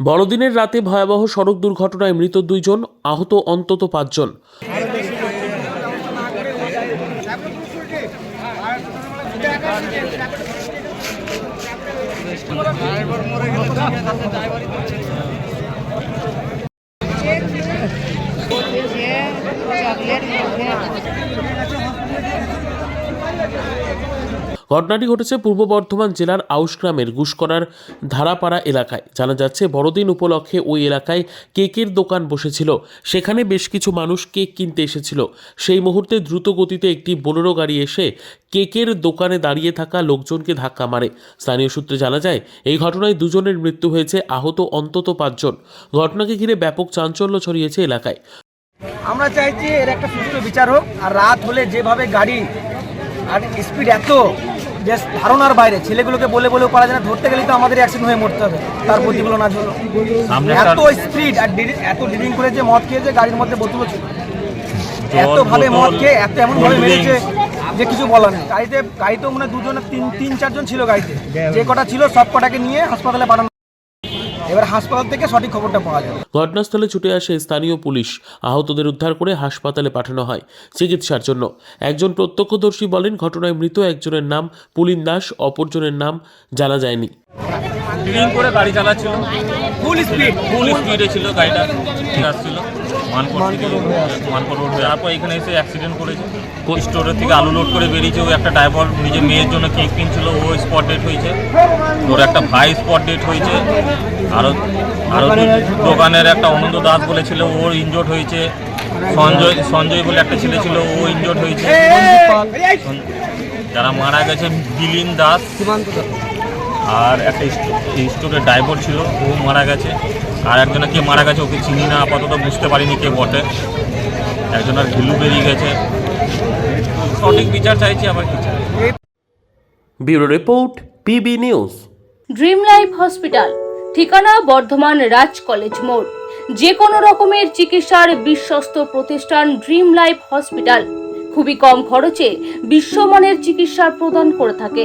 বড়দিনের রাতে ভয়াবহ সড়ক দুর্ঘটনায় মৃত দুইজন আহত অন্তত পাঁচজন। ঘটনাটি ঘটেছে পূর্ব বর্ধমান জেলার আউশগ্রামের গুসকরার ধারাপাড়া এলাকায়। জানা যাচ্ছে, বড়দিন উপলক্ষে ওই এলাকায় কেকের দোকান বসেছিল। সেখানে বেশ কিছু মানুষ কেক কিনতে এসেছিল। সেই মুহূর্তে দ্রুত গতিতে একটি বোলেরো গাড়ি এসে কেকের দোকানে দাঁড়িয়ে থাকা লোকজনকে ধাক্কা মারে। স্থানীয় সূত্রে জানা যায়, এই ঘটনায় দুজনের মৃত্যু হয়েছে আহত অন্তত পাঁচজন। ঘটনাকে ঘিরে ব্যাপক চাঞ্চল্য ছড়িয়েছে এলাকায়। আমরা চাইছি এর একটা সুষ্ঠু বিচার হোক, আর রাত হলে যেভাবে গাড়ি আর স্পিড এত যে ধারণার বাইরে ছেলেগুলোকে বলে বলেও পারা যায় না ধরতে গেলেই তো আমাদের অ্যাক্সিডেন্ট হয়ে মরতে হবে তার প্রতিফলন না হলো। এত স্পিড আর এত ড্রিলিং করে যে মদ খেয়েছে গাড়ির মধ্যে বোতলও ছিল এত ভাবে মদ খেয়ে এত এমন ভাবে মেরেছে যে কিছু বলার নেই। গাড়িতে গাড়িতেও মনে হয় দুজন তিন তিন চারজন ছিল গাড়িতে। যে কটা ছিল সব কটাকে নিয়ে হাসপাতালে পাঠানো এবার হাসপাতাল থেকে সঠিক খবরটা পাওয়া যাবে। ঘটনাস্থলে ছুটে আসে স্থানীয় পুলিশ। আহতদের উদ্ধার করে হাসপাতালে পাঠানো হয় চিকিৎসার জন্য। একজন প্রত্যক্ষদর্শী বলেন ঘটনায় মৃত একজনের নাম পুলিন দাস অপরজনের নাম জানা যায়নি। ড্রিঙ্ক করে গাড়ি চালাচ্ছিল। ফুল স্পিড ফুল স্পিডে ছিল গাড়িটা। ছিল আসছিল। মানকর থেকে মানকর রোড তারপর এখানে এসে অ্যাক্সিডেন্ট করেছে। স্টোরের থেকে আলু লোড করে বেরিয়েছে। ও একটা ড্রাইভার নিজের মেয়ের জন্য কেক কিনছিল। ও স্পট ডেট হয়েছে। ওর একটা ভাই স্পট ডেট হয়েছে। আরও আরও দোকানের একটা অনন্ত দাস বলেছিল ওর ইনজোর্ড হয়েছে। সঞ্জয় সঞ্জয় বলে একটা ছেলে ছিল ও ইনজোর্ড হয়েছে। যারা মারা গেছে বিলিন দাস। আর একটা স্টোরের ড্রাইভার ছিল ও মারা গেছে। আর একজনে কে মারা গেছে ওকে চিনি না আপাতত বুঝতে পারিনি কে বটে। একজন আর ঘিলু বেরিয়ে গেছে। সঠিক বিচার চাইছি আবার কি bureau report PB news. Dream life hospital ঠিকানা বর্ধমান রাজ কলেজ মোড়। যে কোনো রকমের চিকিৎসার বিশ্বস্ত প্রতিষ্ঠান ড্রিম লাইফ হসপিটাল। খুবই কম খরচে বিশ্বমানের চিকিৎসা প্রদান করে থাকে।